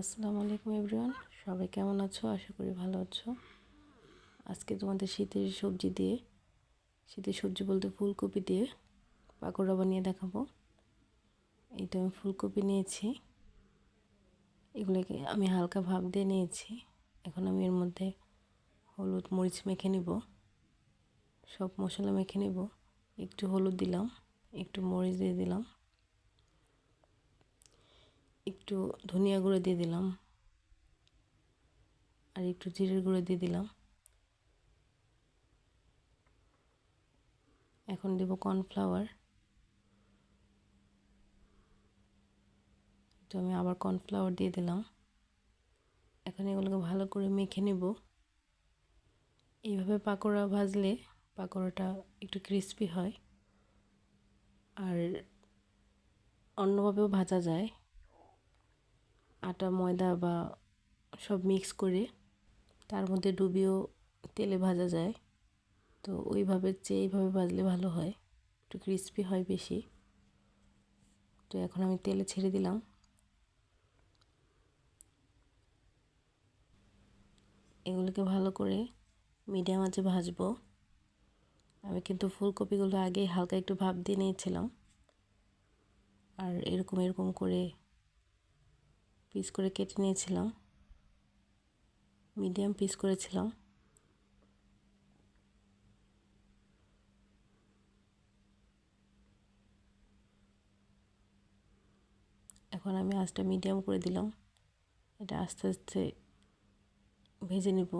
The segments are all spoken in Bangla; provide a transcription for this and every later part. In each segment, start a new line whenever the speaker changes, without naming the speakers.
আসসালামু আলাইকুম এভরিওয়ান। সবাই কেমন আছো? আশা করি ভালো আছো। আজকে তোমাদের শীতের সবজি দিয়ে, শীতের সবজি বলতে ফুলকপি দিয়ে পাকোড়া বানিয়ে দেখাবো। এইটা আমি ফুলকপি নিয়েছি। এগুলোকে আমি হালকা ভাব দিয়ে নিয়েছি। এখন আমি এর মধ্যে হলুদ মরিচ মেখে নিব। সব মশলা মেখে নিব। একটু হলুদ দিলাম, একটু মরিচ দিয়ে দিলাম। একটু ধনিয়া গুঁড়ো দিয়ে দিলাম। আর একটু জিরের গুঁড়ো দিয়ে দিলাম। এখন দেব কর্নফ্লাওয়ার। তো আমি আবার কর্নফ্লাওয়ার দিয়ে দিলাম। এখন এগুলোকে ভালো করে মেখে নেব। এইভাবে পাকোড়া ভাজলে পাকোড়াটা একটু ক্রিস্পি হয়। আর অন্যভাবেও ভাজা যায়। আটা, ময়দা বা সব মিক্স করে তার মধ্যে ডুবিয়েও তেলে ভাজা যায়। তো ওইভাবে চেয়ে এইভাবে ভাজলে ভালো হয়, একটু ক্রিস্পি হয় বেশি। তো এখন আমি তেলে ছেড়ে দিলাম। এগুলোকে ভালো করে মিডিয়াম আঁচে ভাজবো। আমি কিন্তু ফুলকপিগুলো আগে হালকা একটু ভাপ দিয়ে নিয়েছিলাম। আর এরকম এরকম করে পিস করে কেটে নিয়েছিলাম। মিডিয়াম পিস করেছিলাম। এখন আমি আঁচটা মিডিয়াম করে দিলাম। এটা আস্তে আস্তে ভেজে নিব।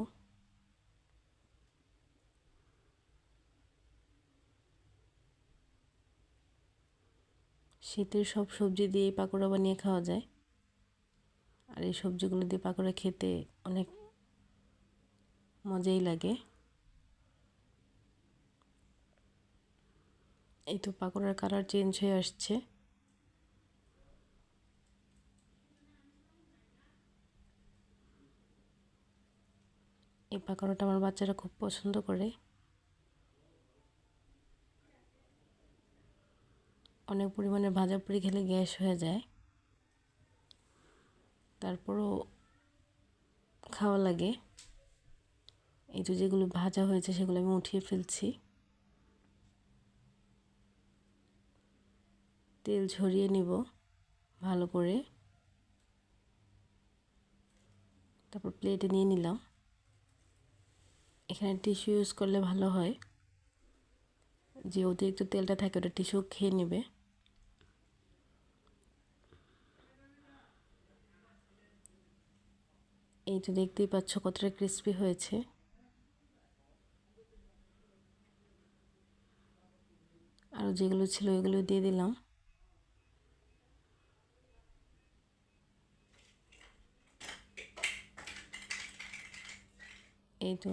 শীতের সব সবজি দিয়ে পাকোড়া বানিয়ে খাওয়া যায়। আর এই সবজিগুলো দিয়ে পাকোড়া খেতে অনেক মজাই লাগে। এই তো পাকোড়ার কালার চেঞ্জ হয়ে আসছে। এই পাকোড়াটা আমার বাচ্চারা খুব পছন্দ করে। অনেক পরিমাণে ভাজা পুরি খেলে গ্যাস হয়ে যায়। তারপরও খাওয়া লাগে। এই তো যেগুলো ভাজা হয়েছে সেগুলো আমি উঠিয়ে ফেলছি। তেল ঝরিয়ে নিব ভালো করে। তারপর প্লেটে নিয়ে নিলাম। এখানে টিস্যু ইউজ করলে ভালো হয়। যে অতিরিক্ত তেলটা থাকে ওটা টিস্যু খেয়ে নেবে। এই দেখতেই পাচ্ছ কতটা ক্রিস্পি হয়েছে। আরও যেগুলো ছিল ওইগুলো দিয়ে দিলাম। এই তো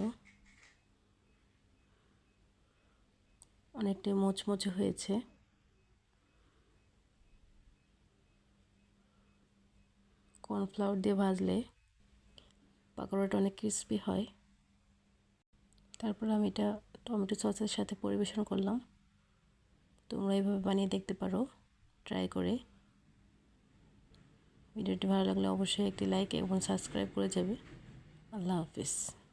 অনেকটাই মোচমোচে হয়েছে। কর্নফ্লাওয়ার দিয়ে ভাজলে পাকোড়াটা অনেক ক্রিসপি হয়। তারপর আমি এটা টমেটো সসের সাথে পরিবেশন করলাম। তোমরা এইভাবে বানিয়ে দেখতে পারো ট্রাই করে। ভিডিওটি ভালো লাগলে অবশ্যই একটি লাইক এবং সাবস্ক্রাইব করে যাবে। আল্লাহ হাফিজ।